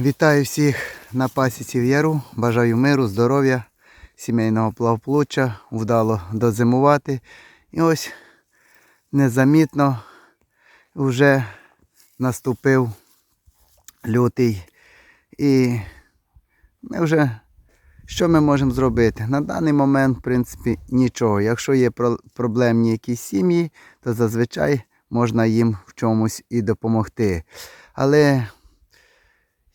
Вітаю всіх на пасіці в Яру. Бажаю миру, здоров'я, сімейного плавплуччя, вдало дозимувати. І ось незамітно вже наступив лютий. І ми вже що ми можемо зробити? На даний момент, в принципі, нічого. Якщо є про- проблемні якісь сім'ї, то зазвичай можна їм в чомусь і допомогти. Але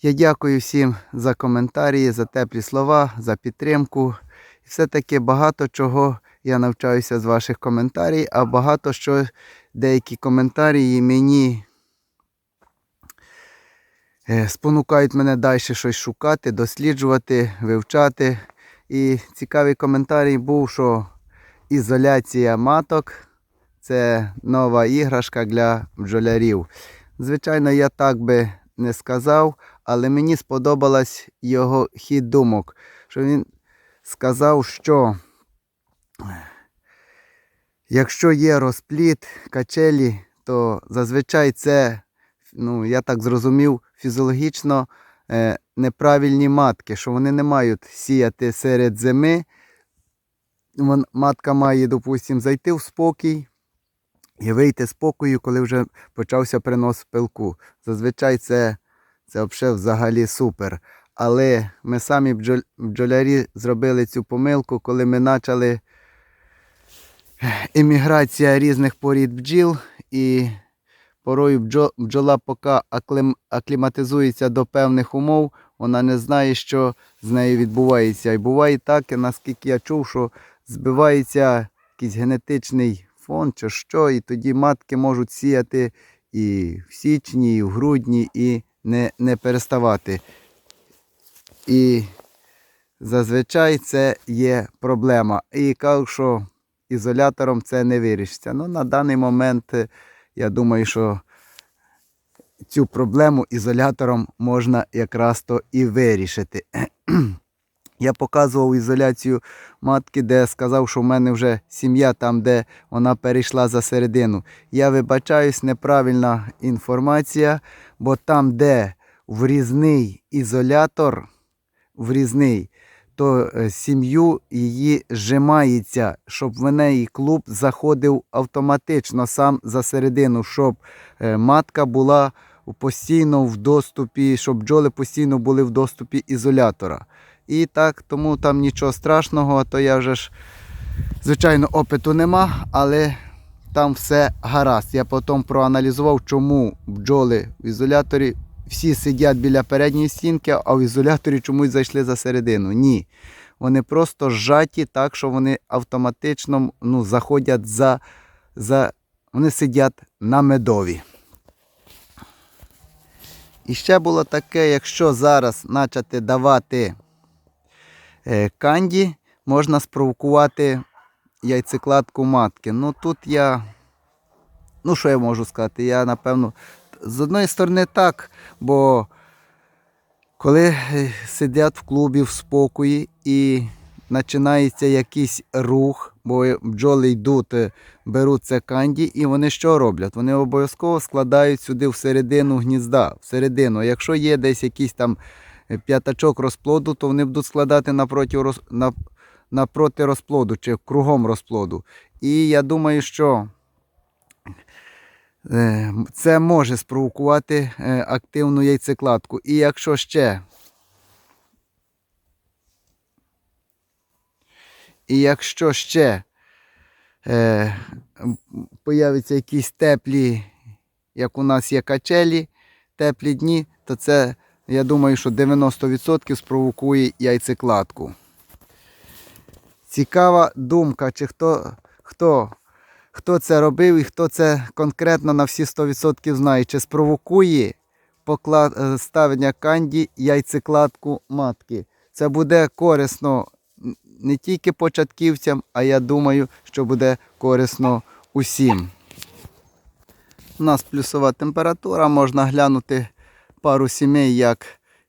я дякую всім за коментарі, за теплі слова, за підтримку. Все-таки багато чого я навчаюся з ваших коментарів, а багато що деякі коментарі мені е, спонукають мене далі щось шукати, досліджувати, вивчати. І цікавий коментарій був, що ізоляція маток це нова іграшка для бджолярів. Звичайно, я так би не сказав, але мені сподобалась його хід думок, що він сказав, що якщо є розпліт качелі, то зазвичай це, ну, я так зрозумів, фізіологічно е, неправильні матки, що вони не мають сіяти серед зими. Вон- Матка має, допустимо, зайти в спокій і вийти з покою, коли вже почався принос пилку. Зазвичай це, це взагалі, супер. Але ми самі бджолярі зробили цю помилку, коли ми почали еміграція різних порід бджіл, і порою бджола, поки акліматизується до певних умов, вона не знає, що з нею відбувається. І буває так, і наскільки я чув, що збивається якийсь генетичний фон чи що, і тоді матки можуть сіяти і в січні, і в грудні, і не, не переставати. І зазвичай це є проблема. І кажу, що ізолятором це не вирішиться. Ну, на даний момент е, я думаю, що цю проблему ізолятором можна якраз то і вирішити. Я показував ізоляцію матки, де сказав, що в мене вже сім'я там, де вона перейшла за середину. Я вибачаюсь, неправильна інформація, бо там, де врізний ізолятор, врізний, то е, сім'ю її зжимається, щоб в неї клуб заходив автоматично сам за середину, щоб е, матка була постійно в доступі, щоб бджоли постійно були в доступі ізолятора. І так, тому там нічого страшного, то я вже ж, звичайно, опиту нема, але там все гаразд. Я потім проаналізував, чому бджоли в ізоляторі всі сидять біля передньої стінки, а в ізоляторі чомусь зайшли за середину. Ні. Вони просто зжаті так, що вони автоматично ну, заходять за, за. Вони сидять на медові. І ще було таке, якщо зараз почати давати канді, можна спровокувати яйцекладку матки. Ну тут я, ну що я можу сказати? Я напевно, з одної сторони так, бо коли е, сидять в клубі в спокої і починається якийсь рух, бо бджоли йдуть, е, беруть це канді, і вони що роблять? Вони обов'язково складають сюди всередину гнізда. Всередину. Якщо є десь якийсь там е, п'ятачок розплоду, то вони будуть складати напроти, на, напроти розплоду чи кругом розплоду. І я думаю, що е, це може спровокувати е, активну яйцекладку. І якщо ще І якщо ще е, появляться якісь теплі, як у нас є качелі, теплі дні, то це, я думаю, що 90% спровокує яйцекладку. Цікава думка, чи хто, хто, хто це робив і хто це конкретно на всі 100% знає, чи спровокує поклад, е, ставлення канді яйцекладку матки. Це буде корисно не тільки початківцям, а я думаю, що буде корисно усім. У нас плюсова температура, можна глянути пару сімей, як,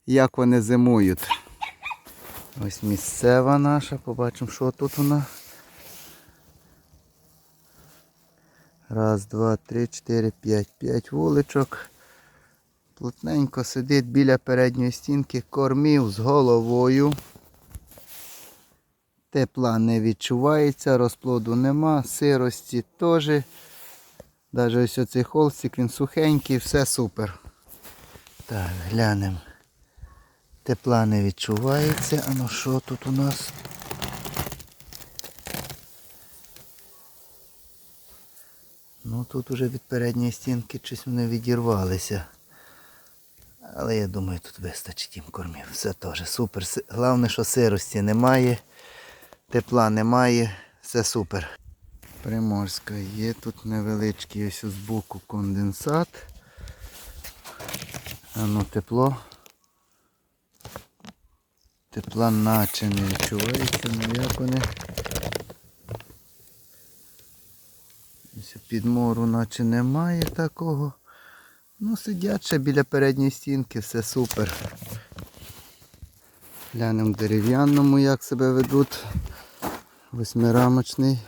як вони зимують. Ось місцева наша, побачимо, що тут вона. Раз, два, три, чотири, п'ять, п'ять вуличок. Плотненько сидить біля передньої стінки, кормів з головою. Тепла не відчувається, розплоду нема, сирості теж. Навіть ось оцей холстик, він сухенький, все супер. Так, глянемо. Тепла не відчувається. А ну що тут у нас? Ну тут уже від передньої стінки щось вони відірвалися. Але я думаю, тут вистачить їм кормів. Все теж супер. Головне, що сирості немає, тепла немає, все супер. Приморська є тут невеличкий ось з боку конденсат. Ну тепло. Тепла наче не відчувається, ну як. Підмору наче немає такого. Ну, сидять ще біля передньої стінки, все супер. Глянемо дерев'яному, як себе ведуть. Восьмирамочний.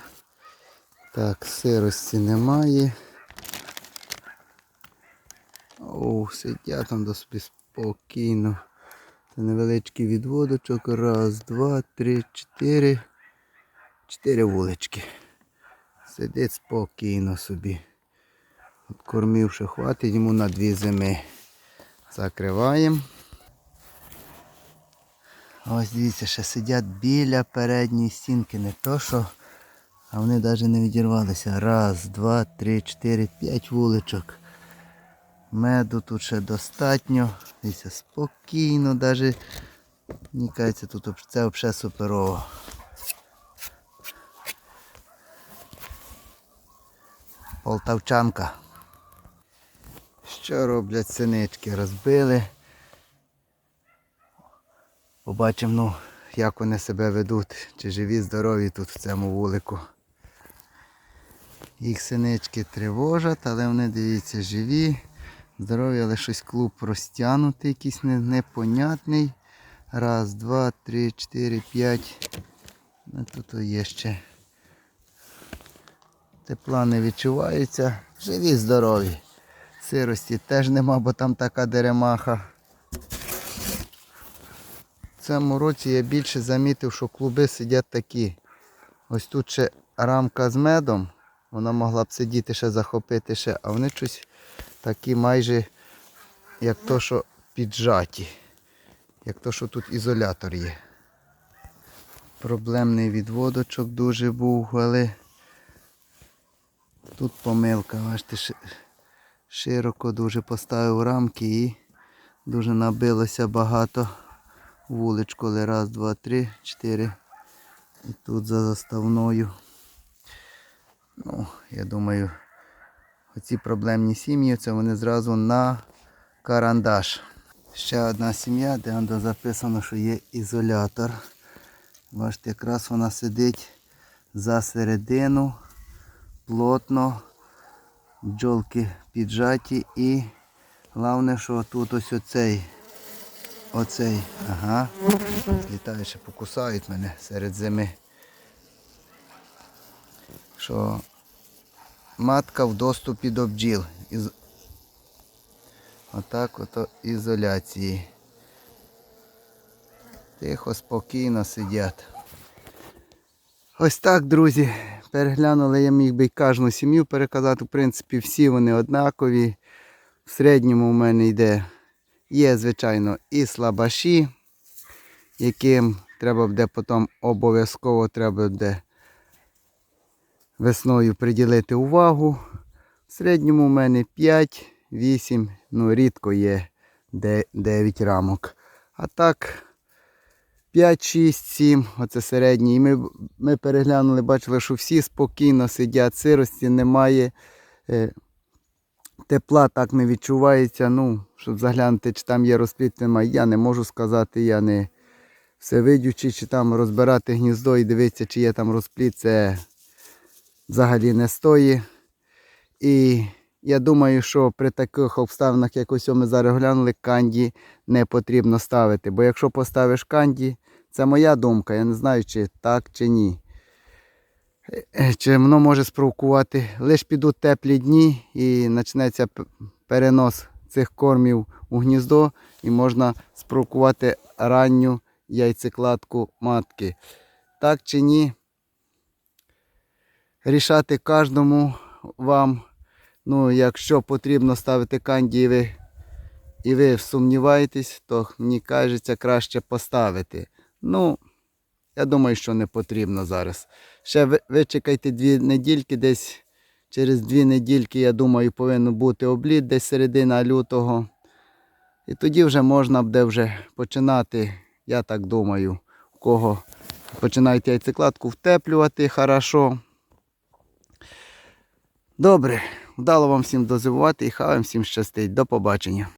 Так, сирості немає. О, сидять там досить спокійно. Це невеличкий відводочок. Раз, два, три, чотири. Чотири вулички. Сидить спокійно собі. От кормів ще хватить йому на дві зими. Закриваємо. Ось дивіться, ще сидять біля передньої стінки. Не то що, а вони навіть не відірвалися. Раз, два, три, чотири, п'ять вуличок. Меду тут ще достатньо. Дивіться, спокійно, навіть мені кажеться, тут це взагалі суперово. Полтавчанка. Що роблять синички? Розбили. Побачимо, ну, як вони себе ведуть, чи живі, здорові тут в цьому вулику. Їх синички тривожать, але вони, дивіться, живі, здорові, але щось клуб розтягнутий, якийсь не- непонятний. Раз, два, три, чотири, п'ять. Ну, тут є ще. Тепла не відчувається. Живі, здорові. Сирості теж нема, бо там така деремаха. В цьому році я більше замітив, що клуби сидять такі. Ось тут ще рамка з медом. Вона могла б сидіти ще захопити ще, а вони щось такі майже як то, що піджаті. Як то, що тут ізолятор є. Проблемний відводочок дуже був, але тут помилка, бачите, широко дуже поставив рамки і дуже набилося багато вуличку, але раз, два, три, чотири. І тут за заставною. Ну, я думаю, оці проблемні сім'ї, це вони зразу на карандаш. Ще одна сім'я, де записано, що є ізолятор. Бачите, якраз вона сидить за середину, плотно, бджолки піджаті і головне, що тут ось оцей, оцей, ага, літає ще покусають мене серед зими. Що матка в доступі до бджіл. Із... Отак ото ізоляції. Тихо, спокійно сидять. Ось так, друзі. Переглянули, я міг би кожну сім'ю переказати. В принципі, всі вони однакові. В середньому в мене йде. Є, звичайно, і слабаші, яким треба буде потім обов'язково треба буде весною приділити увагу. В середньому в мене 5, 8, ну рідко є 9 рамок. А так 5, 6, 7, оце середній. І ми, ми переглянули, бачили, що всі спокійно сидять, сирості немає. Е, Тепла так не відчувається. Ну, щоб заглянути, чи там є розпліт, немає. Я не можу сказати, я не всевидючий, чи там розбирати гніздо і дивитися, чи є там розпліт, це взагалі не стоїть. І я думаю, що при таких обставинах, як ось ми зараз глянули, канді не потрібно ставити. Бо якщо поставиш канді, це моя думка, я не знаю, чи так, чи ні. Чи воно може спровокувати. Лише підуть теплі дні і почнеться перенос цих кормів у гніздо і можна спровокувати ранню яйцекладку матки. Так чи ні? Рішати кожному вам. Ну, якщо потрібно ставити канді, і ви, сумніваєтесь, то мені кажеться краще поставити. Ну, я думаю, що не потрібно зараз. Ще ви- вичекайте дві недільки, десь через дві недільки, я думаю, повинен бути обліт десь середина лютого. І тоді вже можна буде вже починати, я так думаю, у кого починають яйцекладку втеплювати хорошо. Добре, вдало вам всім дозивувати і хай вам всім щастить. До побачення.